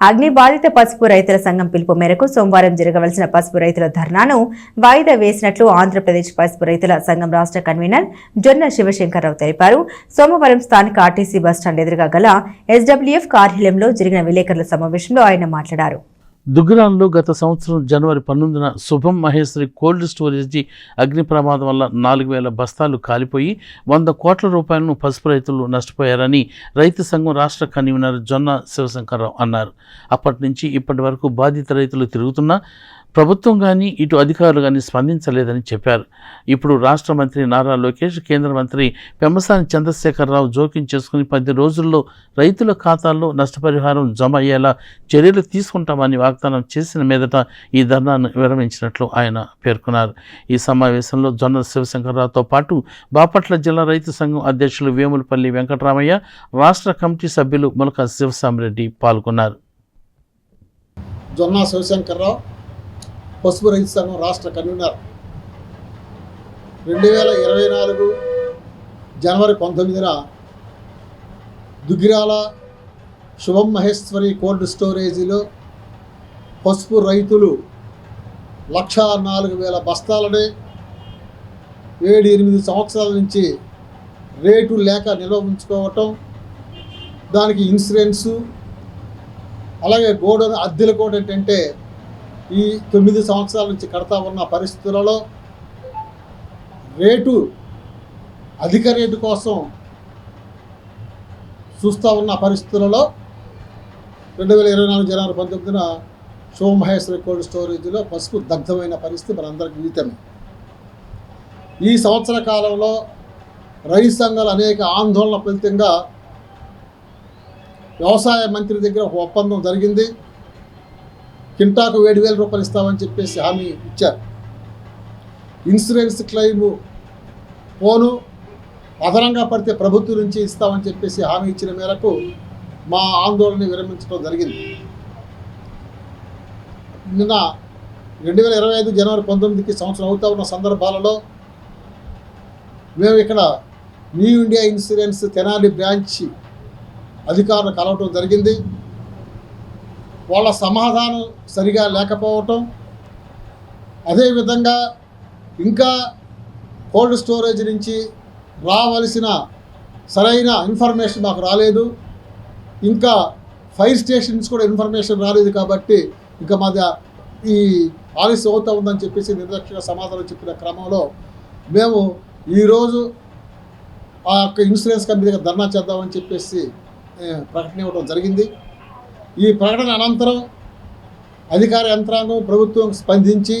అగ్ని బాధిత పసుపు రైతుల సంఘం పిలుపు మేరకు సోమవారం జరగవలసిన పసుపు రైతుల ధర్నాను వాయిదా వేసినట్లు ఆంధ్రప్రదేశ్ పసుపు రైతుల సంఘం రాష్ట్ర కన్వీనర్ జొన్న శివశంకర్రావు తెలిపారు. సోమవారం స్థానిక ఆర్టీసీ బస్టాండ్ ఎదురుగా గల ఎస్డబ్ల్యూఎఫ్ కార్యాలయంలో జరిగిన విలేకరుల సమావేశంలో ఆయన మాట్లాడారు. దుగ్గరాల్లో గత సంవత్సరం జనవరి పన్నెండున శుభం మహేశ్వరి కోల్డ్ స్టోరేజీ అగ్ని ప్రమాదం వల్ల నాలుగు వేల బస్తాలు కాలిపోయి వంద కోట్ల రూపాయలను పసుపు రైతులు నష్టపోయారని రైతు సంఘం రాష్ట్ర కన్వీనర్ జొన్న శివశంకర్రావు అన్నారు. అప్పటి నుంచి ఇప్పటి వరకు బాధిత రైతులు తిరుగుతున్నా ప్రభుత్వం కానీ ఇటు అధికారులు కానీ స్పందించలేదని చెప్పారు. ఇప్పుడు రాష్ట్ర మంత్రి నారా లోకేష్ కేంద్ర మంత్రి పెమ్మసాని చంద్రశేఖరరావు జోక్యం చేసుకుని పది రోజుల్లో రైతుల ఖాతాల్లో నష్టపరిహారం జమ అయ్యేలా చర్యలు తీసుకుంటామని వాగ్దానం చేసిన మీదట ఈ ధర్నాను విరమించినట్లు ఆయన పేర్కొన్నారు. ఈ సమావేశంలో జొన్న శివశంకర్రావుతో పాటు బాపట్ల జిల్లా రైతు సంఘం అధ్యక్షులు వేములపల్లి వెంకటరామయ్య రాష్ట్ర కమిటీ సభ్యులు ములక శివసామిరెడ్డి పాల్గొన్నారు. జొన్న శివశంకర్రావు పసుపు రైతు సంఘం రాష్ట్ర కన్వీనర్. రెండు వేల ఇరవై నాలుగు జనవరి పంతొమ్మిదిన దుగ్గిరాల శుభం మహేశ్వరి కోల్డ్ స్టోరేజీలో పసుపు రైతులు లక్ష నాలుగు వేల బస్తాలని ఏడు ఎనిమిది సంవత్సరాల నుంచి రేటు లేక నిల్వ ఉంచుకోవటం దానికి ఇన్సూరెన్సు అలాగే గోడౌన్ అద్దెలు కూడా ఏంటంటే ఈ తొమ్మిది సంవత్సరాల నుంచి కడతా ఉన్న పరిస్థితులలో రేటు అధిక రేటు కోసం చూస్తూ ఉన్న పరిస్థితులలో రెండు వేల ఇరవై నాలుగు జనవరి పంతొమ్మిదిన శివమహేశ్వరి కోల్డ్ స్టోరేజ్లో పసుపు దగ్ధమైన పరిస్థితి మనందరికీ విదితమే ఈ సంవత్సర కాలంలో రైతు సంఘాలు అనేక ఆందోళన ఫలితంగా వ్యవసాయ మంత్రి దగ్గర ఒక ఒప్పందం జరిగింది. కింటాకు ఏడు వేల రూపాయలు ఇస్తామని చెప్పేసి హామీ ఇచ్చారు. ఇన్సూరెన్స్ క్లెయిమ్ పోను అదనంగా పడితే ప్రభుత్వం నుంచి ఇస్తామని చెప్పేసి హామీ ఇచ్చిన మేరకు మా ఆందోళన విరమించడం జరిగింది. నిన్న రెండు వేల ఇరవై ఐదు జనవరి పంతొమ్మిదికి సంవత్సరం అవుతా ఉన్న సందర్భాలలో మేము ఇక్కడ new India insurance Tenali branch అధికారులు కలవటం జరిగింది. వాళ్ళ సమాధానం సరిగా లేకపోవటం అదేవిధంగా ఇంకా కోల్డ్ స్టోరేజ్ నుంచి రావలసిన సరైన ఇన్ఫర్మేషన్ మాకు రాలేదు. ఇంకా ఫైర్ స్టేషన్స్ కూడా ఇన్ఫర్మేషన్ రాలేదు కాబట్టి ఇంకా మాది ఈ ఆలస్యం అవుతూ ఉందని చెప్పేసి నిర్లక్ష్యంగా సమాధానం చెప్పిన క్రమంలో మేము ఈరోజు ఆ యొక్క ఇన్సూరెన్స్ కంపెనీ దగ్గర ధర్నా చేద్దామని చెప్పేసి ప్రకటన ఇవ్వడం జరిగింది. ఈ ప్రకటన అనంతరం అధికార యంత్రాంగం ప్రభుత్వం స్పందించి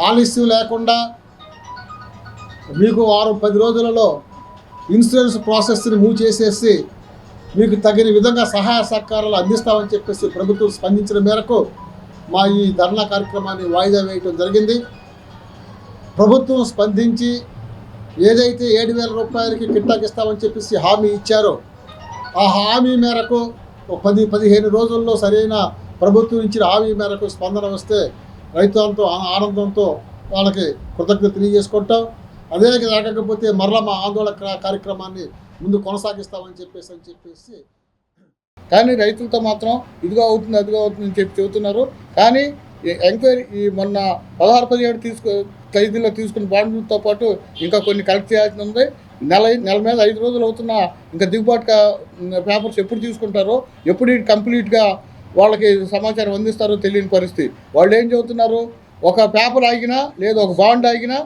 ఆలస్యం లేకుండా మీకు వారం పది రోజులలో ఇన్సూరెన్స్ ప్రాసెస్ని మూవ్ చేసేసి మీకు తగిన విధంగా సహాయ సహకారాలు అందిస్తామని చెప్పేసి ప్రభుత్వం స్పందించిన మేరకు మా ఈ ధర్నా కార్యక్రమాన్ని వాయిదా వేయటం జరిగింది. ప్రభుత్వం స్పందించి ఏదైతే ఏడు వేల రూపాయలకి కిట్టాకిస్తామని చెప్పేసి హామీ ఇచ్చారో ఆ హామీ మేరకు పది పదిహేను రోజుల్లో సరైన ప్రభుత్వం ఇచ్చిన ఆవి మేరకు స్పందన వస్తే రైతులతో ఆ- ఆనందంతో వాళ్ళకి కృతజ్ఞత తెలియజేసుకుంటాం. అదే జరగకపోతే మరలా మా ఆందోళన కార్యక్రమాన్ని ముందు కొనసాగిస్తామని చెప్పేసి అని చెప్పేసి కానీ రైతులతో మాత్రం ఇదిగో అవుతుంది అదిగో అవుతుంది అని చెప్పి చెబుతున్నారు. కానీ ఎంక్వైరీ ఈ మొన్న పదహారు పదిహేడు తీసుకు ఖైదీలో తీసుకున్న బాండ్లతో పాటు ఇంకా కొన్ని కలెక్ట్ చేయాల్సి ఉంది. నెల నెల మీద ఐదు రోజులు అవుతున్నా ఇంకా దిగుబాటుగా పేపర్స్ ఎప్పుడు తీసుకుంటారో ఎప్పుడు కంప్లీట్గా వాళ్ళకి సమాచారం అందిస్తారో తెలియని పరిస్థితి. వాళ్ళు ఏం చెబుతున్నారు ఒక పేపర్ ఆగినా లేదా ఒక బాండ్ ఆగినా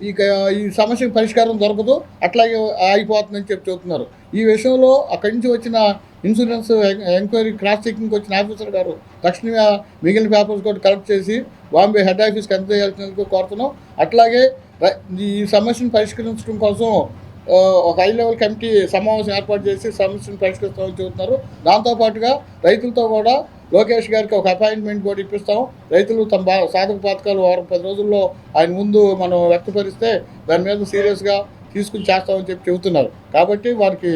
ఈ ఈ సమస్యకు పరిష్కారం దొరకదు అట్లాగే ఆగిపోతుందని చెప్పి చెబుతున్నారు. ఈ విషయంలో అక్కడి నుంచి వచ్చిన ఇన్సూరెన్స్ ఎంక్వైరీ క్రాస్ చెకింగ్కి వచ్చిన ఆఫీసర్ గారు తక్షణమే మిగిలిన పేపర్స్ కూడా కలెక్ట్ చేసి బాంబే హెడ్ ఆఫీస్కి ఎంత చేయాల్సిన కోరుతున్నాం. అట్లాగే ఈ సమస్యను పరిష్కరించడం కోసం ఒక హై లెవెల్ కమిటీ సమావేశం ఏర్పాటు చేసి సమస్యను పరిష్కరిస్తామని చెబుతున్నారు దాంతోపాటుగా రైతులతో కూడా లోకేష్ గారికి ఒక అపాయింట్మెంట్ కూడా ఇప్పిస్తాం. రైతులు తమ సాధక పథకాలు వారం పది రోజుల్లో ఆయన ముందు మనం వ్యక్తపరిస్తే దాని మీద సీరియస్గా తీసుకుని చేస్తామని చెప్పి చెబుతున్నారు. కాబట్టి వారికి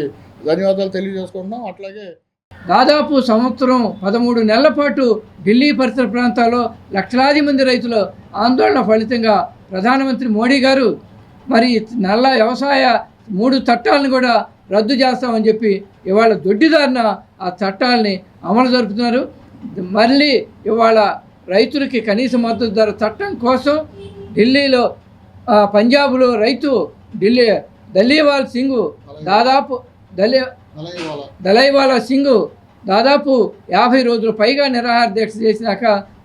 ధన్యవాదాలు తెలియజేసుకుంటున్నాం. అట్లాగే దాదాపు సంవత్సరం పదమూడు నెలల పాటు ఢిల్లీ పరిసర ప్రాంతాల్లో లక్షలాది మంది రైతుల ఆందోళన ఫలితంగా ప్రధానమంత్రి మోడీ గారు మరి నల్ల వ్యవసాయ మూడు చట్టాలను కూడా రద్దు చేస్తామని చెప్పి ఇవాళ దొడ్డిదారిన ఆ చట్టాలని అమలు జరుపుతున్నారు. మళ్ళీ ఇవాళ రైతులకి కనీస మద్దతు ధర చట్టం కోసం ఢిల్లీలో పంజాబ్లో రైతు ఢిల్లీ దలీవాల్ సింగ్ దాదాపు దలీ దలైవాలా సింగ్ దాదాపు యాభై రోజులు పైగా నిరాహార దీక్ష చేసినాక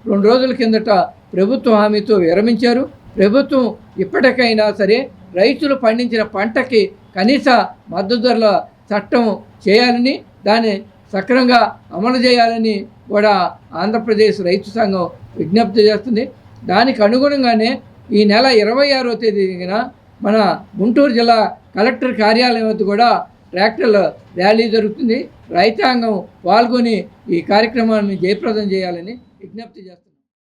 రెండు రోజుల కిందట ప్రభుత్వ హామీతో విరమించారు. ప్రభుత్వం ఇప్పటికైనా సరే రైతులు పండించిన పంటకి కనీస మద్దతు ధరల చట్టం చేయాలని దాన్ని సక్రమంగా అమలు చేయాలని కూడా ఆంధ్రప్రదేశ్ రైతు సంఘం విజ్ఞప్తి చేస్తుంది. దానికి అనుగుణంగానే ఈ నెల ఇరవై ఆరో తేదీన మన గుంటూరు జిల్లా కలెక్టర్ కార్యాలయం వద్ద కూడా ట్రాక్టర్ల ర్యాలీ జరుగుతుంది. రైతాంగం పాల్గొని ఈ కార్యక్రమాన్ని జయప్రదం చేయాలని విజ్ఞప్తి చేస్తుంది.